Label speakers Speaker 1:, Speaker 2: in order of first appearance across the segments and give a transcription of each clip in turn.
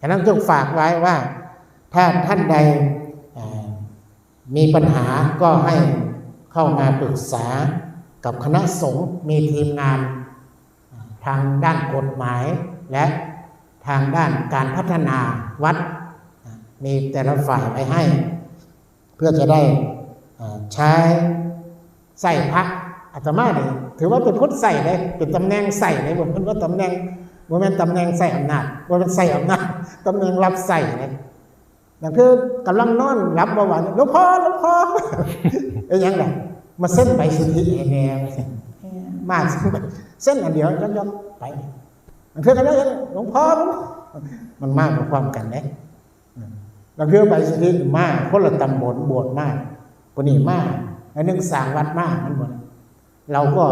Speaker 1: ฉะนั้นจึงฝากไว้ว่า ถ้าท่านใดมีปัญหาก็ให้เข้ามาปรึกษากับคณะสงฆ์มีทีมงาน ทางด้านกฎหมายและทางด้านการพัฒนาวัด มีแต่ละฝ่ายไปให้ เพื่อจะได้ใช้ใส่พระอาตมาเนี่ยถือว่าเป็นพุทธใส่เลยเป็นตำแหน่งใส่เลยผมเป็นว่าตำแหน่ง ว่าเป็นตำแหน่งใส่อำนาจว่าเป็นใส่อำนาจตำแหน่งรับใส่เลยนั่นคือกำลังนอนรับเบาหวานหลวงพ่อหลวงพ่อไอ้ยังไงมาเส้นไปสุทธิแง่มาเส้นไปเส้นอันเดียวย้อนไปมันคือกันได้หลวงพ่อหลวงพ่อมันมากกว่าความกันเนี่ยเราเพื่อไปสุรินทร์มากคนละตำบลบวชมากคนนี้มากอันนึงสร้างวัดมากมันหมดเราก็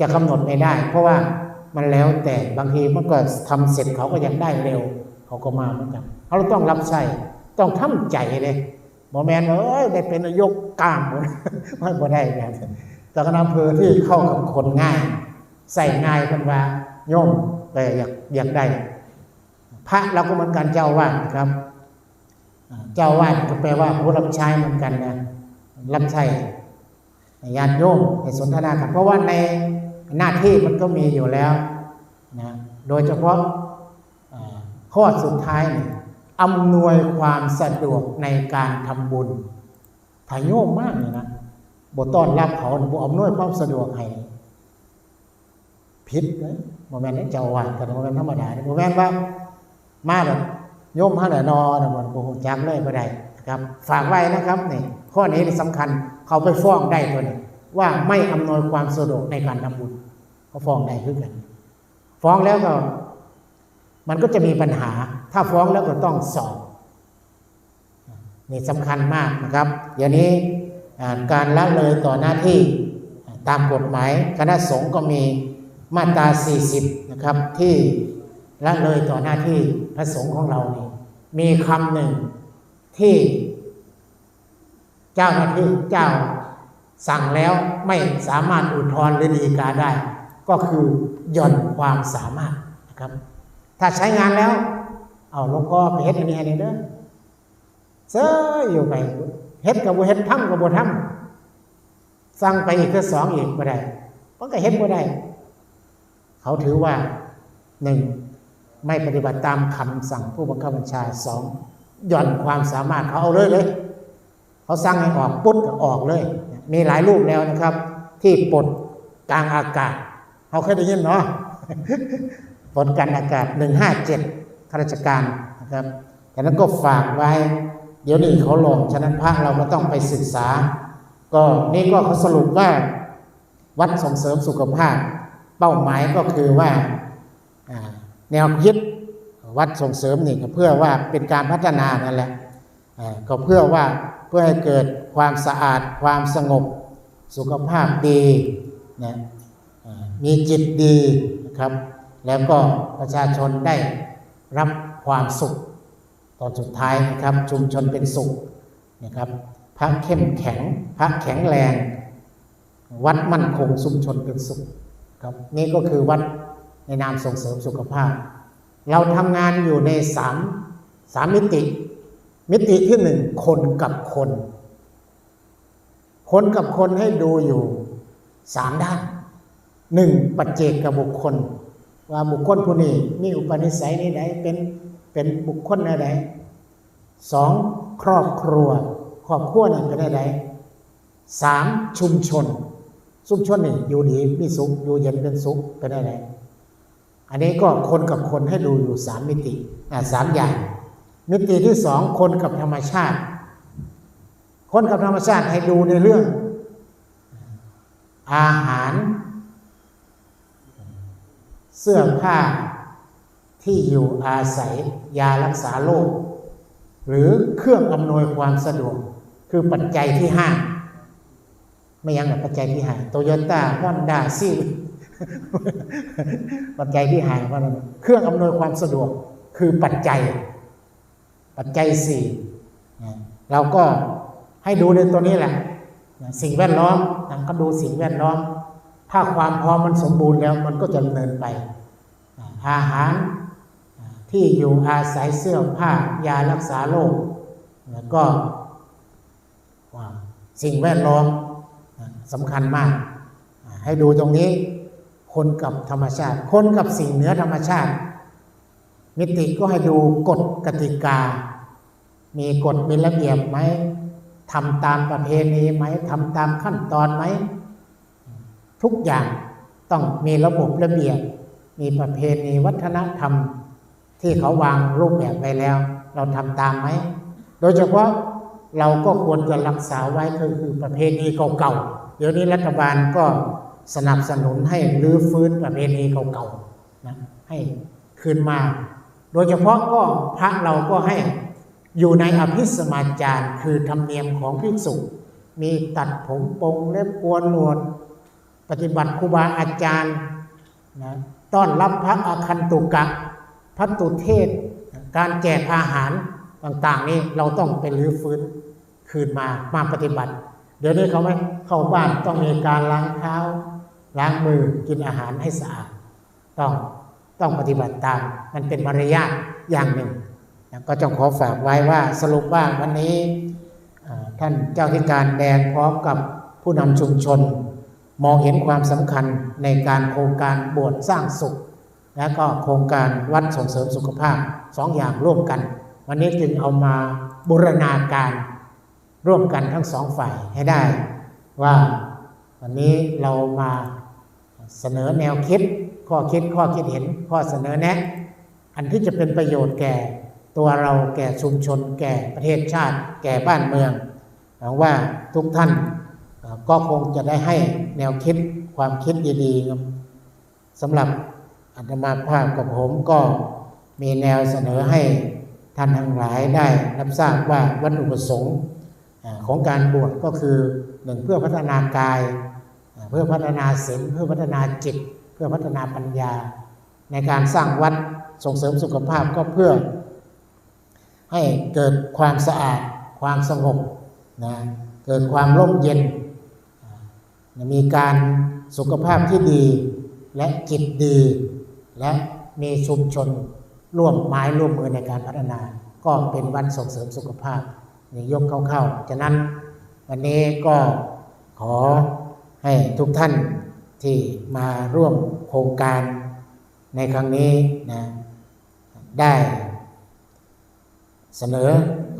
Speaker 1: จะกำหนดไม่ได้ เพราะว่า มันแล้วแต่บางทีมันก็ทำเสร็จเขาก็ยังได้เร็ว เขาก็มาเหมือนกันเขาต้องรับใช้ต้องทำใจเลยบอแมนเอ้ยได้เป็นนายกกล้ามหมดไม่บ่ได้แบบแต่คณะอำเภอที่เข้ากับคนง่าย ใส่ง่ายกันว่าโยมแต่อยากอยากได้ พระเราก็เหมือนกันเจ้าวาดครับ เจ้าวาดก็แปลว่าผู้รับใช้เหมือนกันนะรับใช้ญาติโยมในสนทนากันเพราะว่าใน หน้าที่มันก็มีอยู่แล้วนะโดยเฉพาะข้อสุดท้ายนี่อำนวยความสะดวกในการทำบุญถ่ายโยมมากเลยนะบต้อนรับเขาบอำนวยความสะดวกให้ผิดเลยโมเมนต์เจ้าวาดแต่โมเมนต์ธรรมดาโมเมนต์ว่ามาแบบโยมพระเดนอนะมันโกหกจักเลยก็ได้นะครับ ฝากไว้นะครับนี่ข้อนี้สำคัญเขาไปฟ้องได้ตัวนี้ ว่าไม่อำนวยความสะดวกในการทำบุญเขาฟ้องได้คือกัน ฟ้องแล้วก็ มันก็จะมีปัญหา ถ้าฟ้องแล้วก็ต้องสอบนี่สำคัญมากนะครับเดี๋ยวนี้การละเลยต่อหน้าที่ตามกฎหมายคณะสงฆ์ก็มีมาตรา 40 นะครับ ที่ละเลยต่อหน้าที่พระสงฆ์ของเรานี่มีคำหนึ่งที่เจ้าหน้าที่เจ้า สั่งแล้วไม่สามารถอุทธรณ์หรือฎีกาได้ ก็คือหย่อนความสามารถนะครับ ถ้าใช้งานแล้ว เอาลงพ่อไปเฮ็ดอันนี้ให้หน่อยเด้อเซออยู่ไปเฮ็ดกับบ่เฮ็ดทำกับบ่ทำสั่งไปอีกคือสองอีกบ่ได้มันก็เฮ็ดบ่ได้ เขาถือว่าหนึ่งไม่ปฏิบัติตามคำสั่งผู้บังคับบัญชาสองหย่อนความสามารถเขาเอาเลยเลย เขาสั่งให้ออกปุ๊บก็ออกเลย มีหลายรูปแล้วนะครับ ที่ปลดกลางอากาศเขาเคยได้ยินเนาะปลดกลางอากาศหนึ่งห้าเจ็ดข้าราชการนะครับฉะนั้นก็ฝากไว้ เดี๋ยวนี้เขาลงฉะนั้นพระเราก็ต้องไปศึกษา ก็นี่ก็เขาสรุปว่าวัดส่งเสริมสุขภาพ เป้าหมายก็คือว่าแนวคิดวัดส่งเสริมนี่ก็เพื่อว่าเป็นการพัฒนานั่นแหละก็เพื่อว่า เพื่อให้เกิดความสะอาดความสงบ สุขภาพดีนะมีจิตดีนะครับ แล้วก็ประชาชนได้รับความสุข ตอนสุดท้ายนะครับชุมชนเป็นสุขนะครับพระเข้มแข็งพระแข็งแรง วัดมั่นคงชุมชนเป็นสุขครับนี่ก็คือวัดในนามส่งเสริมสุขภาพ เราทำงานอยู่ในสามสามมิติ มิติที่หนึ่งคนกับคน คนกับคนให้ดูอยู่สามด้านหนึ่งปัจเจกกับบุคคล ว่าบุคคลผู้นี้มีอุปนิสัยนี้ใดเป็นเป็นบุคคลใดสองครอบครัว ครอบครัวนี่เป็นใดสามชุมชนชุมชนนี่อยู่ดีมีสุขอยู่เย็นเป็นสุขเป็นอะไรอันนี้ก็คนกับคนให้ดูอยู่สามมิติสามอย่าง มิติที่สองคนกับธรรมชาติ คนกับธรรมชาติให้ดูในเรื่อง อาหาร เสื้อผ้าที่อยู่อาศัยยารักษาโรคหรือเครื่องอำนวยความสะดวก คือปัจจัยที่ห้าไม่ยังกับปัจจัยที่ห้าโตโยต้าฮอนด้าซีปัจจัยที่หายว่าอะไรเครื่องอำนวยความสะดวกคือปัจจัย ปัจจัยสี่นะเราก็ให้ดูในตัวนี้แหละนะสิ่งแวดล้อมนะก็ดูสิ่งแวดล้อม ถ้าความพร้อมมันสมบูรณ์แล้วมันก็จะดำเนินไปนะอาหารนะที่อยู่อาศัยเสื้อผ้ายารักษาโรคแล้วก็ว่าสิ่งแวดล้อมสำคัญมาก ให้ดูตรงนี้ คนกับธรรมชาติ คนกับสิ่งเหนือธรรมชาติ มิติก็ให้ดูกฎกติกา มีกฎมีระเบียบไหมทำตามประเพณีไหมทำตามขั้นตอนไหม ทุกอย่างต้องมีระบบระเบียบ มีประเพณีวัฒนธรรม ที่เขาวางรูปแบบไว้แล้ว เราทำตามไหม โดยเฉพาะเราก็ควรจะรักษาไว้ก็คือประเพณีเก่าๆ เดี๋ยวนี้รัฐบาลก็สนับสนุนให้รื้อฟื้นประเพณีเก่าๆนะให้คืนมา โดยเฉพาะก็พระเราก็ให้อยู่ในอภิสมาจารคือธรรมเนียมของภิกษุ มีตัดผมปงเล็บกวนหนวด ปฏิบัติครูบาอาจารย์นะต้อนรับพระอาคันตุกะพระตุเทศ การแจกอาหารต่างๆนี่เราต้องไปรื้อฟื้นคืนมามาปฏิบัติ เดี๋ยวนี้เขาไม่เข้าบ้านต้องมีการล้างเท้า ล้างมือกินอาหารให้สะอาดต้อง ต้องปฏิบัติตาม มันเป็นมารยาทอย่างหนึ่งก็ต้องขอฝากไว้ว่าสรุปว่าวันนี้ท่านเจ้าธิการแดงพร้อมกับผู้นำชุมชน มองเห็นความสำคัญในการโครงการบวชสร้างสุข และก็โครงการวัดส่งเสริมสุขภาพสองอย่างร่วมกัน วันนี้จึงเอามาบูรณาการร่วมกันทั้งสองฝ่ายให้ได้ ว่าวันนี้เรามาเสนอแนวคิด ข้อคิดข้อคิดเห็นข้อเสนอแนะ อันที่จะเป็นประโยชน์แก่ตัวเราแก่ชุมชน แก่ประเทศชาติ แก่บ้านเมืองหวังว่าทุกท่านก็คงจะได้ให้แนวคิดความคิดดีๆสำหรับอาตมาภาพกับผมก็มีแนวเสนอให้ท่านทั้งหลายได้รับทราบว่าวัตถุประสงค์ของการบวชก็คือหนึ่งเพื่อพัฒนากาย เพื่อพัฒนาศีลเพื่อพัฒนาจิต พื่อพัฒนาปัญญา ในการสร้างวัดส่งเสริมสุขภาพก็เพื่อ ให้เกิดความสะอาด ความสงบนะเกิดความร่มเย็น มีการสุขภาพที่ดีและจิตดี และมีชุมชนร่วมไม้ร่วมมือในการพัฒนา ก็เป็นวันส่งเสริมสุขภาพนี่ยกเข้าๆฉะนั้นวันนี้ก็ขอให้ทุกท่าน ที่มาร่วมโครงการในครั้งนี้นะได้เสนอ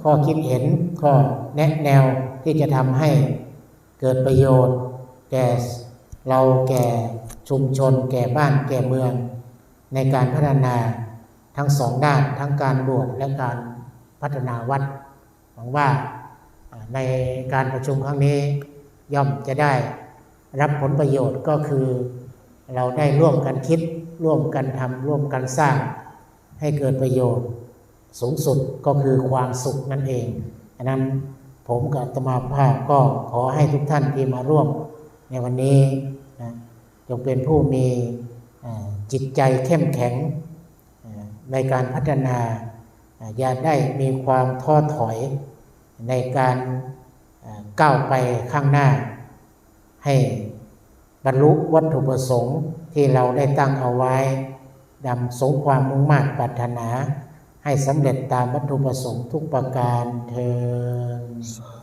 Speaker 1: ข้อคิดเห็นข้อแนะแนวที่จะทำให้เกิดประโยชน์ แก่เราแก่ชุมชน แก่บ้านแก่เมือง ในการพัฒนาทั้งสองด้านทั้งการบวชและการพัฒนาวัดหวังว่าในการประชุมครั้งนี้ย่อมจะได้ รับผลประโยชน์ก็คือเราได้ร่วมกันคิด ร่วมกันทำร่วมกันสร้าง ให้เกิดประโยชน์ สูงสุดก็คือความสุขนั่นเองอันนั้นผมกับตมาภาพก็ขอให้ทุกท่านที่มาร่วมในวันนี้นะจงเป็นผู้มีจิตใจเข้มแข็งในการพัฒนา อย่าได้มีความท้อถอยในการก้าวไปข้างหน้า ให้บรรลุวัตถุประสงค์ที่เราได้ตั้งเอาไว้ดำสงความมุ่งมั่นปรารถนา ให้สำเร็จตามวัตถุประสงค์ทุกประการเทอ